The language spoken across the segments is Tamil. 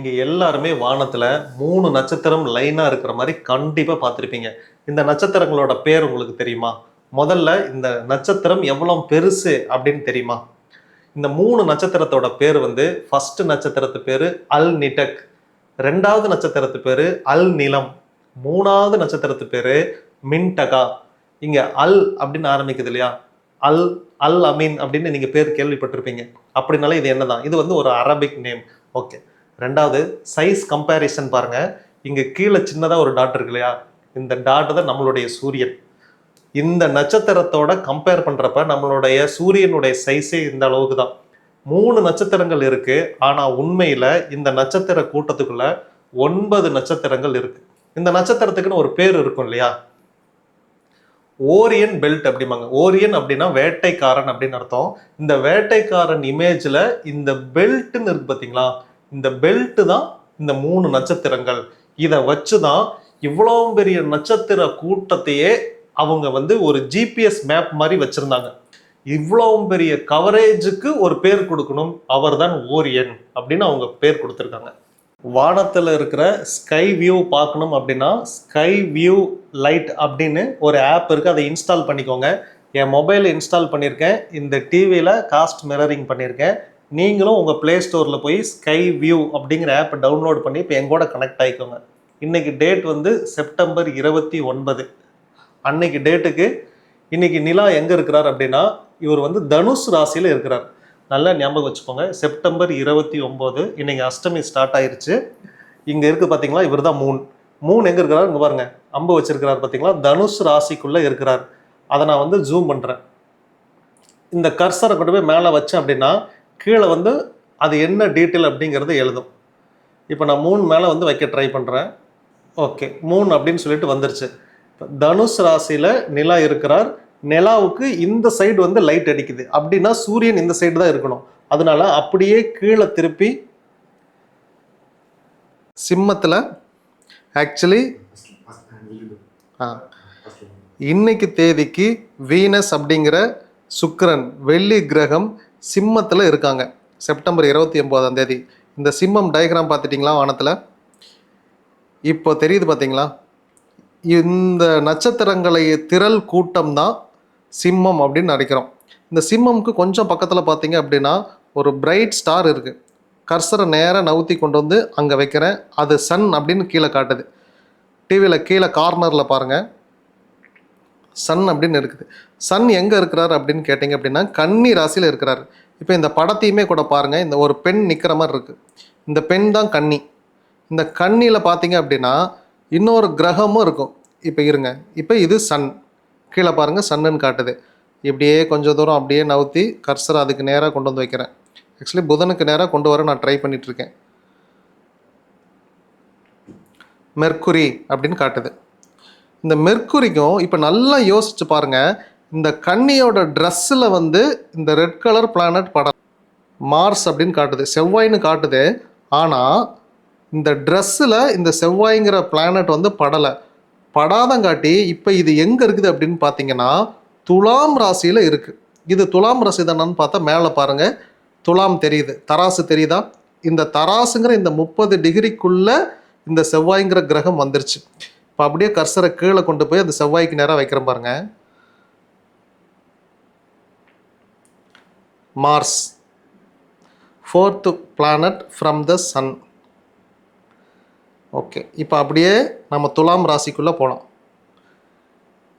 நீங்கள் எல்லாருமே வானத்தில் மூணு நட்சத்திரம் லைனாக இருக்கிற மாதிரி கண்டிப்பாக பார்த்துருப்பீங்க. இந்த நட்சத்திரங்களோட பேர் உங்களுக்கு தெரியுமா? முதல்ல இந்த நட்சத்திரம் எவ்வளோ பெருசு அப்படின்னு தெரியுமா? இந்த மூணு நட்சத்திரத்தோட பேர் வந்து ஃபஸ்ட்டு நட்சத்திரத்து பேர் அல் நிடக் ரெண்டாவது நட்சத்திரத்து பேர் அல் நிலம் மூணாவது நட்சத்திரத்து பேர் மின்டகா. இங்கே அல் அப்படின்னு ஆரம்பிக்குது இல்லையா? அல் அல் அமீன் அப்படின்னு நீங்கள் பேர் கேள்விப்பட்டிருப்பீங்க. அப்படின்னாலே இது என்னதான்? இது வந்து ஒரு அரபிக் நேம். ஓகே. ரெண்டாவது சைஸ் கம்பேரிசன் பாருங்கள் இங்கே கீழே சின்னதாக ஒரு டாட் இருக்கு இல்லையா? இந்த டாட் தான் நம்மளுடைய சூரியன். இந்த நட்சத்திரத்தோட கம்பேர் பண்ணுறப்ப நம்மளுடைய சூரியனுடைய சைஸே இந்த அளவுக்கு தான். மூணு நட்சத்திரங்கள் இருக்குது ஆனால் உண்மையில் இந்த நட்சத்திர கூட்டத்துக்குள்ள ஒன்பது நட்சத்திரங்கள் இருக்கு. இந்த நட்சத்திரத்துக்குன்னு ஒரு பேர் இருக்கும் இல்லையா? ஓரியன் பெல்ட் அப்படிம்பாங்க. ஓரியன் அப்படின்னா வேட்டைக்காரன் அப்படின்னு அர்த்தம். இந்த வேட்டைக்காரன் இமேஜில் இந்த பெல்ட்னு இருக்கு பார்த்தீங்களா இந்த பெல்ட்டு தான் இந்த மூணு நட்சத்திரங்கள். இதை வச்சு தான் இவ்வளோ பெரிய நட்சத்திர கூட்டத்தையே அவங்க வந்து ஒரு ஜிபிஎஸ் மேப் மாதிரி வச்சுருந்தாங்க. இவ்வளோ பெரிய கவரேஜுக்கு ஒரு பேர் கொடுக்கணும். அவர்தான் ஓரியன் அப்படின்னு அவங்க பேர் கொடுத்துருக்காங்க. வானத்தில் இருக்கிற ஸ்கை வியூ பார்க்கணும் அப்படின்னா ஸ்கை வியூ லைட் அப்படின்னு ஒரு ஆப் இருக்குது அதை இன்ஸ்டால் பண்ணிக்கோங்க. என் மொபைல் இன்ஸ்டால் பண்ணியிருக்கேன். இந்த டிவியில் காஸ்ட் மிரரிங் பண்ணியிருக்கேன். நீங்களும் உங்கள் ப்ளே ஸ்டோரில் போய் ஸ்கை வியூ அப்படிங்கிற ஆப்பை டவுன்லோட் பண்ணி இப்போ எங்கூட கனெக்ட் ஆகிக்கோங்க இன்றைக்கி டேட் வந்து செப்டம்பர் இருபத்தி ஒன்பது. அன்னைக்கு டேட்டுக்கு இன்றைக்கி நிலா எங்கே இருக்கிறார் அப்படின்னா இவர் வந்து தனுஷ் ராசியில் இருக்கிறார். நல்லா ஞாபகம் வச்சுக்கோங்க. செப்டம்பர் இருபத்தி ஒம்பது இன்றைக்கி அஷ்டமி ஸ்டார்ட் ஆயிருச்சு. இங்கே இருக்குது பார்த்தீங்களா இவர் தான் மூன் மூன் எங்கே இருக்கிறார்? இங்கே பாருங்கள் அம்பு வச்சுருக்கிறார் பார்த்தீங்களா தனுஷ் ராசிக்குள்ளே இருக்கிறார். அதை நான் வந்து ஜூம் பண்ணுறேன் இந்த கர்சரை கொண்டு போய் மேலே வச்சேன் அப்படின்னா கீழே வந்து அது என்ன டீட்டெயில் அப்படிங்கிறது எழுதும். இப்போ நான் மூணு மேலே வந்து வைக்க ட்ரை பண்ணுறேன் ஓகே மூணு அப்படின்னு சொல்லிட்டு வந்துருச்சு. இப்போ தனுஷ் ராசியில் நிலா இருக்கிறார். நிலாவுக்கு இந்த சைடு வந்து லைட் அடிக்குது. அப்படின்னா சூரியன் இந்த சைடு தான் இருக்கணும். அதனால அப்படியே கீழே திருப்பி சிம்மத்தில் ஆக்சுவலி ஆ இன்னைக்கு தேதிக்கு வீனஸ் அப்படிங்கிற சுக்கரன் வெள்ளி கிரகம் சிம்மத்தில் இருக்காங்க. செப்டம்பர் இருபத்தி ஒம்போதாம் தேதி. இந்த சிம்மம் டயக்ராம் பார்த்துட்டிங்களா வானத்தில்? இப்போ தெரியுது பார்த்தீங்களா இந்த நட்சத்திரங்களை திரள் கூட்டம் தான் சிம்மம் அப்படின்னு நினைக்கிறோம். இந்த சிம்மம்க்கு கொஞ்சம் பக்கத்தில் பார்த்தீங்க அப்படின்னா ஒரு பிரைட் ஸ்டார் இருக்குது கர்சரை நேராக நவுத்தி கொண்டு வந்து அங்கே வைக்கிறேன். அது சன் அப்படின்னு கீழே காட்டுது. டிவியில் கீழே கார்னரில் பாருங்கள் சன் அப்படின்னு இருக்குது. சன் எங்கே இருக்கிறார் அப்படின்னு கேட்டிங்க அப்படின்னா கன்னி ராசியில் இருக்கிறார். இப்போ இந்த படத்தையுமே கூட பாருங்கள் இந்த ஒரு பெண் நிற்கிற மாதிரி இருக்குது இந்த பெண் தான் கன்னி. இந்த கன்னியில் பார்த்தீங்க அப்படின்னா இன்னொரு கிரகமும் இருக்கும். இப்போ இருங்க. இப்போ இது சன். கீழே பாருங்கள் சன்னுன்னு காட்டுது. இப்படியே கொஞ்சம் தூரம் அப்படியே நவுத்தி கர்சரை அதுக்கு நேராக கொண்டு வந்து வைக்கிறேன். ஆக்சுவலி புதனுக்கு நேராக கொண்டு வர நான் ட்ரை பண்ணிகிட்ருக்கேன் மெர்க்குரி அப்படின்னு காட்டுது. இந்த மெர்க்குரிக்கும் இப்போ நல்லா யோசிச்சு பாருங்க. இந்த கன்னியோட ட்ரெஸ்ஸில் வந்து இந்த ரெட் கலர் பிளானட் படம் மார்ஸ் அப்படின்னு காட்டுது. செவ்வாய்னு காட்டுது. ஆனால் இந்த ட்ரெஸ்ஸில் இந்த செவ்வாய்ங்கிற பிளானட் வந்து படலை. படாதங்காட்டி இப்போ இது எங்கே இருக்குது அப்படின்னு பார்த்தீங்கன்னா துலாம் ராசியில் இருக்குது இது துலாம் ராசி தானு பார்த்தா மேலே பாருங்கள் துலாம் தெரியுது. தராசு தெரியுதா? இந்த தராசுங்கிற இந்த முப்பது டிகிரிக்குள்ளே இந்த செவ்வாய்ங்கிற கிரகம் வந்துருச்சு. இப்போ அப்படியே கர்சரை கீழே கொண்டு போய் அந்த செவ்வாய்க்கு நேராக வைக்கிற பாருங்க. Mars fourth planet from the sun okay இப்போ அப்படியே நம்ம துலாம் ராசிக்குள்ளே போகலாம்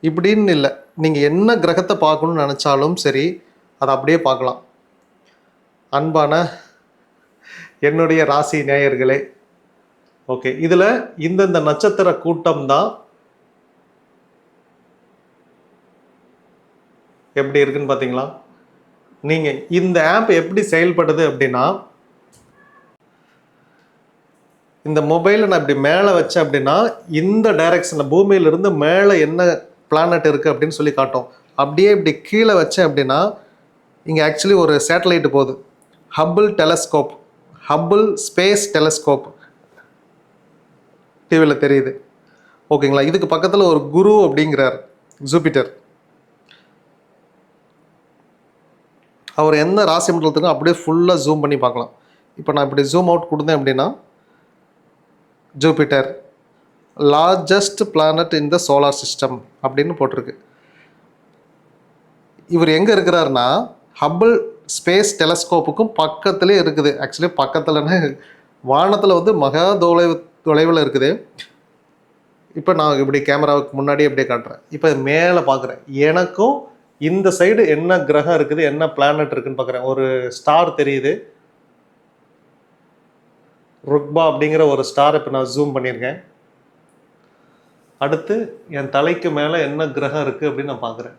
இப்படின்னு இல்லை நீங்கள் என்ன கிரகத்தை பார்க்கணும்னு நினச்சாலும் சரி அதை அப்படியே பார்க்கலாம். அன்பான என்னுடைய ராசி நேயர்களே ஓகே இதில் இந்தந்த நட்சத்திர கூட்டம் தான் எப்படி இருக்குன்னு பார்த்தீங்களா நீங்கள் இந்த ஆப் எப்படி செயல்படுது அப்படின்னா இந்த மொபைலை நான் இப்படி மேலே வச்சேன் அப்படின்னா இந்த டைரக்ஷனில் பூமியிலிருந்து மேலே என்ன பிளானட் இருக்குது அப்படின்னு சொல்லி காட்டும். அப்படியே இப்படி கீழே வச்சேன் அப்படின்னா இங்கே ஆக்சுவலி ஒரு சேட்டலைட் போகுது. Hubble telescope Hubble space telescope டிவியில் தெரியுது. ஓகேங்களா இதுக்கு பக்கத்தில் ஒரு குரு அப்படிங்கிறார் ஜூபிட்டர். அவர் எந்த ராசி மண்டலத்துக்கும் அப்படியே ஃபுல்லாக ஜூம் பண்ணி பார்க்கலாம். இப்போ நான் இப்படி ஜூம் அவுட் கொடுத்தேன் அப்படின்னா Jupiter largest planet in the solar system அப்படின்னு போட்டிருக்கு. இவர் எங்கே இருக்கிறாருன்னா ஹப்பிள் ஸ்பேஸ் டெலஸ்கோப்புக்கும் பக்கத்துலேயே இருக்குது. ஆக்சுவலி பக்கத்துலன்னு வானத்தில் வந்து மகா தொலைவு தொலைவில் இருக்குது. இப்போ நான் இப்படி கேமராவுக்கு முன்னாடி அப்படியே காட்டுறேன். இப்போ மேலே பார்க்குறேன் எனக்கும் இந்த சைடு என்ன கிரகம் இருக்குது என்ன பிளானட் இருக்குன்னு பார்க்குறேன் ஒரு ஸ்டார் தெரியுது. ருக்பா அப்படிங்கிற ஒரு ஸ்டார் இப்போ நான் ஜூம் பண்ணியிருக்கேன். அடுத்து என் தலைக்கு மேலே என்ன கிரகம் இருக்குது அப்படின்னு நான் பார்க்குறேன்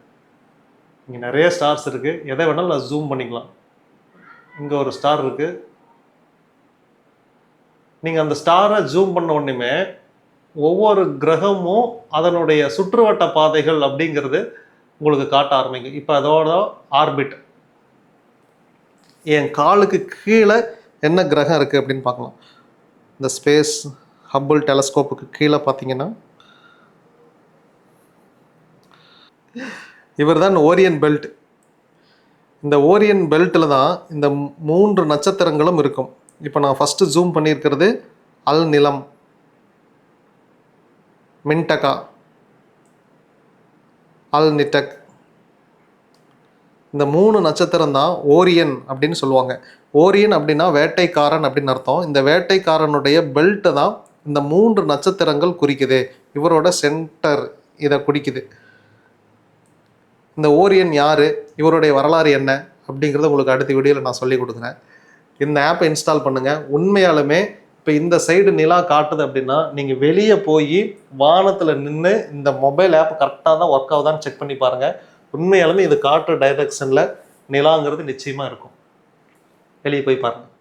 இங்கே நிறைய ஸ்டார்ஸ் இருக்குது எதை வேணாலும் நான் ஜூம் பண்ணிக்கலாம். இங்கே ஒரு ஸ்டார் இருக்குது நீங்கள் அந்த ஸ்டாரை ஜூம் பண்ண உடனேமே ஒவ்வொரு கிரகமும் அதனுடைய சுற்றுவட்ட பாதைகள் அப்படிங்கிறது உங்களுக்கு காட்ட ஆரம்பிக்கும். இப்போ அதோட ஆர்பிட். என் காலுக்கு கீழே என்ன கிரகம் இருக்குது அப்படின்னு பார்க்கலாம். இந்த ஸ்பேஸ் ஹப்புள் டெலஸ்கோப்புக்கு கீழே பார்த்தீங்கன்னா இவர் தான் ஓரியன் பெல்ட் இந்த ஓரியன் பெல்ட்டில் தான் இந்த மூன்று நட்சத்திரங்களும் இருக்கும். இப்போ நான் ஃபஸ்ட்டு ஜூம் பண்ணியிருக்கிறது அல் நிலம். மின்டகா. அல் நிட்டக். இந்த மூணு நட்சத்திரம் தான் ஓரியன் அப்படின்னு சொல்லுவாங்க. ஓரியன் அப்படின்னா வேட்டைக்காரன் அப்படின்னு அர்த்தம். இந்த வேட்டைக்காரனுடைய பெல்ட்டை தான் இந்த மூன்று நட்சத்திரங்கள் குறிக்குது. இவரோட சென்டர் இதை குறிக்குது. இந்த ஓரியன் யார்? இவருடைய வரலாறு என்ன? அப்படிங்கிறத உங்களுக்கு அடுத்த வீடியோவில் நான் சொல்லி கொடுக்குறேன். இந்த ஆப்பை இன்ஸ்டால் பண்ணுங்கள் உண்மையாலுமே இப்போ இந்த சைடு நிலா காட்டுது அப்படின்னா நீங்கள் வெளியே போய் வானத்தில் நின்று இந்த மொபைல் ஆப் கரெக்டாக தான் ஒர்க் ஆகுதான்னு செக் பண்ணி பாருங்கள் உண்மையாலுமே இது காட்டுற டைரக்ஷனில் நிலாங்கிறது நிச்சயமாக இருக்கும். வெளியே போய் பாருங்கள்